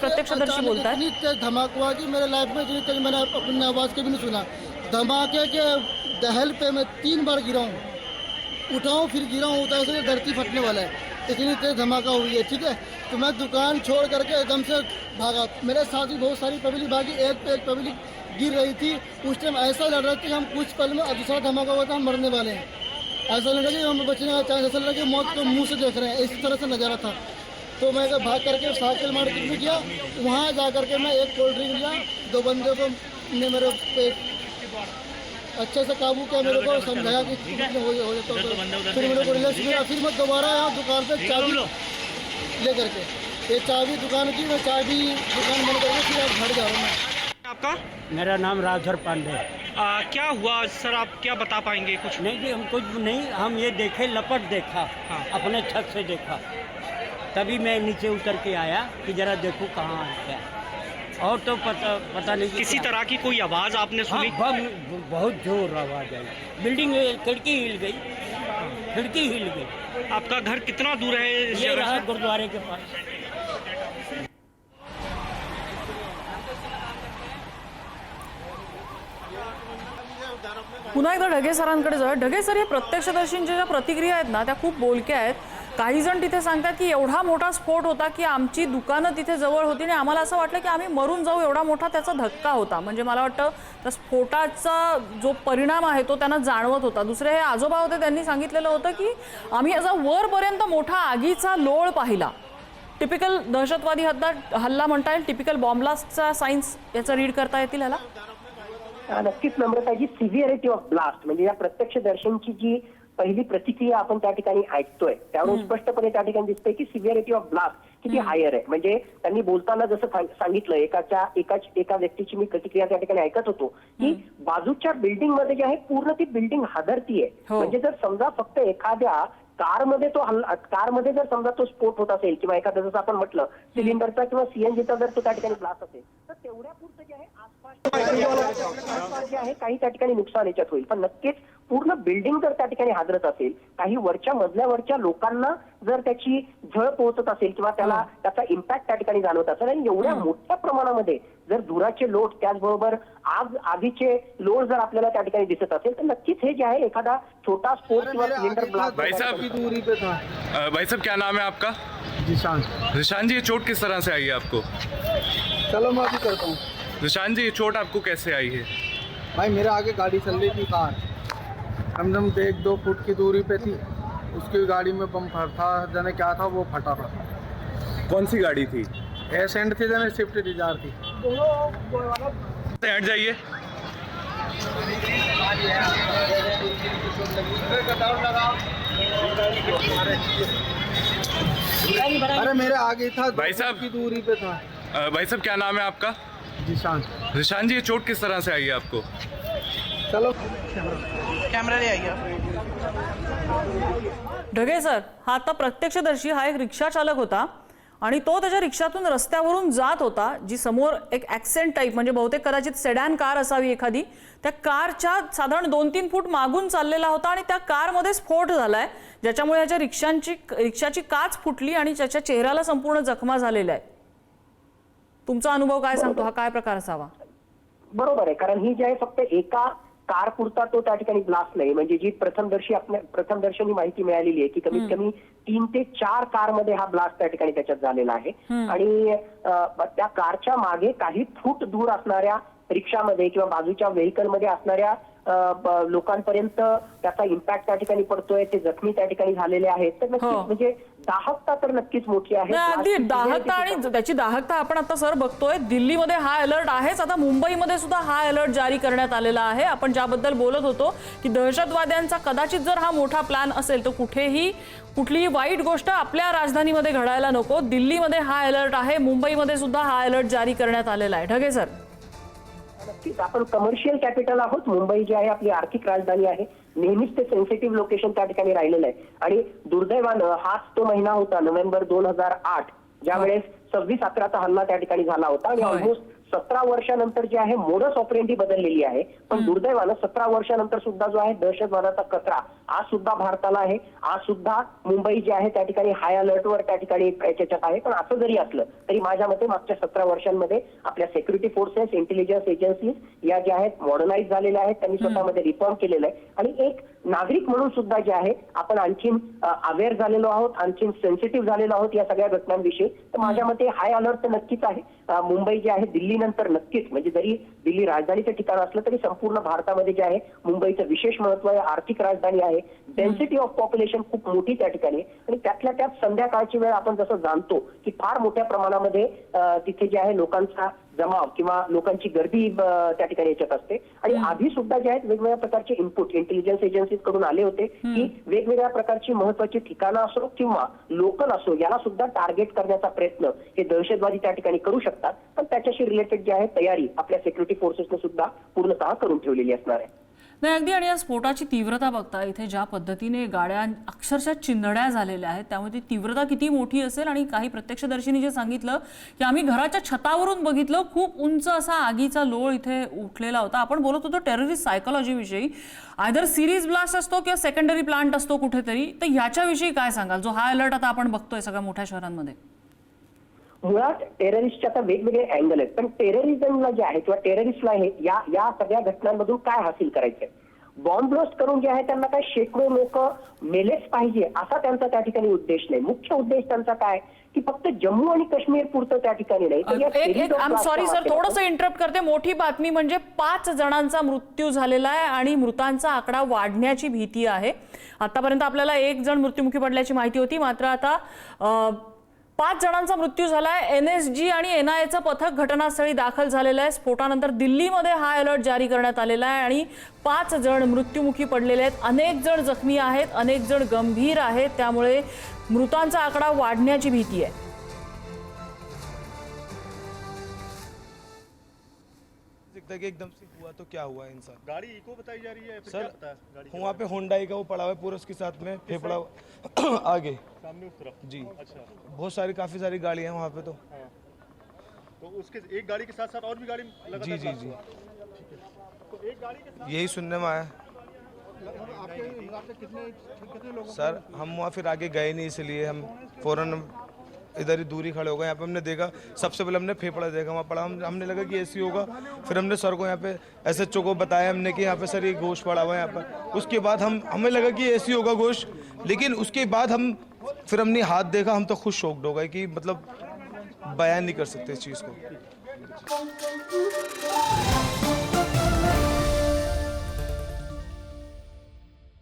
प्रत्यक्षदर्शी इतनी तेज धमाका हुआ कि मेरे लाइफ में इतनी मैंने अपने आवाज़ के भी नहीं सुना। धमाके के दहल पे मैं तीन बार गिरा हूँ। उठाऊँ, फिर गिरा हूँ तो ऐसे धरती फटने वाला है। इतनी तेज धमाका हुई है, ठीक है? तो मैं दुकान छोड़ करके एकदम से भागा। मेरे साथ ही बहुत सारी पब्लिक भागी। एक पे एक पब्लिक गिर रही थी। उस टाइम ऐसा लग रहा था कि हम कुछ पल में दूसरा धमाका हुआ था, हम मरने वाले हैं। ऐसा लग रहा कि हम बचने का चांस ऐसा लग रहा कि मौत को मुँह से देख रहे हैं। इस तरह से नज़ारा था। तो मैं भाग करके साइकिल मार्केट में गया वहाँ जा करके मैं एक कोल्ड ड्रिंक लिया। दो बंदे को ने मेरे पे अच्छे से काबू किया मेरे को समझाया कि हो हो जाता तो फिर मेरे को रिलैक्स मिला। फिर मैं दोबारा यहाँ दुकान पे चाबी ले करके ये चाबी दुकान की मैं चाबी दुकान बंद करके फिर अब घर जा रहा हूँ। मैं आपका? मेरा नाम राजधर पांडे है। आ, क्या हुआ? सर आप क्या बता पाएँगे कुछ? नहीं जी हम कुछ नहीं हम ये देखे लपट देखा हाँ। अपने छत से देखा। तभी मैं नीचे उतर के आया कि जरा देखूँ कहाँ है। क्या और तो पता पता नहीं किसी तरह की कोई आवाज़ आपने हाँ, सुनी बम बहुत ज़ोर आवाज़ आई। बिल्डिंग खिड़की हिल गई। खिड़की हिल गई। आपका घर कितना दूर है ये रहा गुरुद्वारे के पास। पुन्हा एकदा ढगे सरांकडे जाऊया. ढगे सर या प्रत्यक्षदर्शींच्या ज्या प्रतिक्रिया आहेत ना त्या खूप बोलक्या आहेत. काही जण तिथे सांगतात की एवढा मोठा स्फोट होता की आमची दुकानं तिथे जवळ होती आणि आम्हाला असं वाटलं की आम्ही मरून जाऊ एवढा मोठा त्याचा धक्का होता. म्हणजे मला वाटतं त्या स्फोटाचा जो परिणाम आहे तो त्यांना जाणवत होता. दुसरे हे आजोबा होते त्यांनी सांगितलेलं होतं की आम्ही याचा वरपर्यंत मोठा आगीचा लोळ पाहिला. टिपिकल दहशतवादी हद्दा हल्ला म्हणता येईल. टिपिकल बॉम्बलास्टचा सायन्स याचा रीड करता येतील ह्याला? नक्कीच Namrata ji severity of blast म्हणजे या प्रत्यक्षदर्शींची जी पहिली प्रतिक्रिया आपण त्या ठिकाणी ऐकतोय. त्यावरून स्पष्टपणे त्या ठिकाणी दिसतंय की सिव्हिअरिटी ऑफ ब्लास्ट किती हायर आहे. म्हणजे त्यांनी बोलताना जसं सांग- सांगितलं एकाच्या एकाच एका व्यक्तीची मी प्रतिक्रिया त्या ठिकाणी ऐकत होतो की बाजूच्या बिल्डिंगमध्ये जे आहे पूर्ण ती बिल्डिंग हादरतीये. हो. म्हणजे जर समजा फक्त एखाद्या कारमध्ये तो हल्ला कारमध्ये जर समजा तो स्फोट होत असेल किंवा एखादा जसं आपण म्हटलं सिलेंडरचा किंवा सीएनजीचा जर तो त्या ठिकाणी ब्लास्ट असेल तर तेवढ्या पुरतं जे आहे आसपास आसपास जे आहे काही त्या ठिकाणी नुकसान याच्यात होईल. पण नक्कीच पूर्ण बिल्डिंग जर त्या ठिकाणी हादरत असेल काही वरच्या मजल्यावरच्या लोकांना जर त्याची झळ पोहोचत असेल किंवा त्याला त्याचा इम्पॅक्ट त्या ठिकाणी जाणवत असेल आणि एवढ्या मोठ्या प्रमाणामध्ये जर धुराचे लोट त्याचबरोबर आग आगीचे लोट जर आपल्याला त्या ठिकाणी दिसत असेल तर नक्कीच हे जे आहे एखादा छोटा स्फोट किंवा सिलेंडर ब्लास्ट भाई साहब साहब क्या नाम है आपका? जिशान जी चोट किस तरह से आई है आपको? चलो मैं अभी करता हूँ। रिशान जी ये चोट आपको कैसे आई है? भाई मेरे आगे गाड़ी चल रही थी कार। कम से कम एक दो फुट की दूरी पे थी। उसकी गाड़ी में बम फट था जाने क्या था वो फटा था। कौन सी गाड़ी थी? एस एंड थी जाने स्विफ्ट डिज़ायर थी। हट जाइए। अरे मेरे आगे था भाई साहब। की दूरी पे था। भाई साहब क्या नाम है आपका? जिशान रिशान जी ये चोट किस तरह से आई है आपको? चलो। ढगे सर हा आता प्रत्यक्षदर्शी हा एक रिक्षा चालक होता आणि तो त्याच्या रिक्षातून रस्त्यावरून जात होता जी समोर एक ॲक्सेंट टाईप म्हणजे बहुतेक कदाचित सेडॅन कार असावी एखादी. त्या कारच्या साधारण दोन तीन फूट मागून चाललेला होता आणि त्या कारमध्ये स्फोट झालाय ज्याच्यामुळे ह्याच्या रिक्षांची रिक्षाची काच फुटली आणि त्याच्या चेहऱ्याला संपूर्ण जखमा झालेल्या आहे तुमचा अनुभव काय सांगतो? हा काय प्रकार असावा? बरोबर आहे. कारण ही जी आहे फक्त एका कार पुरता तो त्या ठिकाणी ब्लास्ट नाही. म्हणजे जी प्रथमदर्शी आपल्या प्रथमदर्शनी माहिती मिळालेली आहे की कमीत कमी तीन ते चार कारमध्ये हा ब्लास्ट त्या ठिकाणी त्याच्यात झालेला आहे. आणि त्या कारच्या मागे काही फूट दूर असणाऱ्या रिक्षामध्ये किंवा बाजूच्या व्हेकलमध्ये असणाऱ्या लोकांपर्यंत त्याचा इम्पॅक्ट त्या ठिकाणी पडतोय ते जखमी त्या ठिकाणी झालेले आहेत. तर नक्कीच हो. म्हणजे दाहकता तर नक्कीच मोठी आहे. नाही, अगदी दाहकता आणि त्याची दाहकता आपण आता सर बघतोय दिल्लीमध्ये हा अलर्ट आहेच. आता मुंबईमध्ये सुद्धा हा अलर्ट जारी करण्यात आलेला आहे. आपण ज्याबद्दल बोलत होतो की दहशतवाद्यांचा कदाचित जर हा मोठा प्लॅन असेल तर कुठेही कुठलीही वाईट गोष्ट आपल्या राजधानीमध्ये घडायला नको. दिल्लीमध्ये हा अलर्ट आहे मुंबईमध्ये सुद्धा हा अलर्ट जारी करण्यात आलेला आहे. ढगे सर? नक्कीच. आपण कमर्शियल कॅपिटल आहोत. मुंबई जी आहे आपली आर्थिक राजधानी आहे. नेहमीच ते सेन्सिटिव्ह लोकेशन त्या ठिकाणी राहिलेलं आहे. आणि दुर्दैवानं हाच तो महिना होता नोव्हेंबर दोन हजार आठ ज्यावेळेस सव्वीस अकराचा हल्ला त्या ठिकाणी झाला होता. आणि. ऑलमोस्ट सतरा वर्षानंतर जे आहे मोडस ऑपरेंडी बदललेली आहे. पण दुर्दैवानं सतरा वर्षानंतर सुद्धा जो आहे दहशतवादाचा कचरा आज सुद्धा भारताला आहे. आज सुद्धा मुंबई जे आहे त्या ठिकाणी हाय अलर्टवर त्या ठिकाणी याच्यात आहे. पण असं जरी असलं तरी माझ्या मते मागच्या सतरा वर्षांमध्ये आपल्या सिक्युरिटी फोर्सेस इंटेलिजन्स एजन्सीज या ज्या आहेत मॉडर्नाइज झालेल्या आहेत त्यांनी स्वतःमध्ये रिफॉर्म केलेलं आहे. आणि एक नागरिक म्हणून सुद्धा जे आहे आपण आणखीन अवेअर झालेलो आहोत आणखीन सेन्सिटिव्ह झालेलो आहोत या सगळ्या घटनांविषयी. तर माझ्या मते हाय अलर्ट तर नक्कीच आहे. मुंबई जे आहे दिल्लीनंतर नक्कीच म्हणजे जरी दिल्ली राजधानीचं ठिकाण असलं तरी संपूर्ण भारतामध्ये जे आहे मुंबईचं विशेष महत्त्व आहे आर्थिक राजधानी आहे. डेन्सिटी ऑफ पॉप्युलेशन खूप मोठी त्या ठिकाणी. आणि त्यातल्या त्यात संध्याकाळची वेळ आपण जसं जाणतो की फार मोठ्या प्रमाणामध्ये तिथे जे आहे लोकांचा जमाव किंवा लोकांची गर्दी त्या ठिकाणी याच्यात असते. आणि आधी सुद्धा जे आहेत वेगवेगळ्या प्रकारचे इनपुट इंटेलिजन्स एजन्सीजकडून आले होते की वेगवेगळ्या प्रकारची महत्वाची ठिकाणं असो किंवा लोकल असो याला सुद्धा टार्गेट करण्याचा प्रयत्न हे दहशतवादी त्या ठिकाणी करू शकतात. पण त्याच्याशी रिलेटेड जी आहे तयारी आपल्या सिक्युरिटी फोर्सेसने सुद्धा पूर्णतः करून ठेवलेली असणार आहे. नाही अगदी आणि या स्फोटाची तीव्रता बघता इथे ज्या पद्धतीने गाड्या अक्षरशः चिंधड्या झालेल्या आहेत त्यामुळे ती तीव्रता किती मोठी असेल आणि काही प्रत्यक्षदर्शींनी जे सांगितलं की आम्ही घराच्या छतावरून बघितलं खूप उंच असा आगीचा लोळ इथे उठलेला होता. आपण बोलत होतो टेररिस्ट सायकोलॉजीविषयी आयदर सिरीज ब्लास्ट असतो किंवा सेकंडरी प्लांट असतो कुठेतरी तर ह्याच्याविषयी काय सांगाल? जो हा अलर्ट आता आपण बघतोय सगळ्या मोठ्या शहरांमध्ये. मुळात टेररिस्टचे आता वेगवेगळे अँगल आहेत. पण टेररिझमला जे आहे किंवा टेररिस्टला हे या या सगळ्या घटनांमधून काय हासिल करायचंय? बॉम्ब ब्लास्ट करून जे आहे त्यांना काय शेकडो लोक मेलेच पाहिजे असा त्यांचा त्या ठिकाणी उद्देश नाही. मुख्य उद्देश त्यांचा काय? की फक्त जम्मू आणि काश्मीर पुरतं त्या ठिकाणी नाही. सॉरी सर थोडंसं इंटरप्ट करते. मोठी बातमी म्हणजे पाच जणांचा मृत्यू झालेला आहे आणि मृतांचा आकडा वाढण्याची भीती आहे. आतापर्यंत आपल्याला एक जण मृत्युमुखी पडल्याची माहिती होती. मात्र आता पाच जणांचा मृत्यू झालाय. एन एस जी आणि एन आय एचं पथक घटनास्थळी दाखल झालेलं आहे. स्फोटानंतर दिल्लीमध्ये हा अलर्ट जारी करण्यात आलेला आहे आणि पाच जण मृत्युमुखी पडलेले आहेत. अनेक जण जखमी आहेत अनेक जण गंभीर आहेत. त्यामुळे मृतांचा आकडा वाढण्याची भीती आहे. दिखता है कि एकदम से हुआ तो क्या हुआ इंसान? गाड़ी इको बताई जा रही है फिर सर क्या पता है? गाड़ी वहाँ पे होंडाई का वो पड़ा हुआ है पूरा उसके साथ में फेफड़ा हुआ- आगे। सामने उस तरफ़? जी। अच्छा। बहुत सारी काफ़ी सारी गाड़ी हैं वहाँ पे तो। तो उसके एक गाड़ी के साथ साथ और भी गाड़ी लगातार जी जी जी। तो एक गाड़ी के साथ यही सुनने में आया। आपके हिसाब से कितने कितने सर हम वहाँ फिर आगे गए नहीं इसलिए हम फ़ौरन इधर ही दूरी खड़े हो गए, यहाँ पे हमने देखा, सबसे पहले हमने फेफड़ा देखा, वहाँ पड़ा, हम, हमने लगा कि ऐसी होगा। फिर हमने सर को यहाँ पे एस एच को बताया हमने कि यहाँ पे सर ये गोश्त पड़ा हुआ है यहाँ पर। उसके बाद हम, हमें लगा कि ऐसी होगा गोश्त, लेकिन उसके बाद हम, फिर हमने हाथ देखा, हम तो खुद शौकड हो गए कि मतलब बयान नहीं कर सकते इस चीज़ को।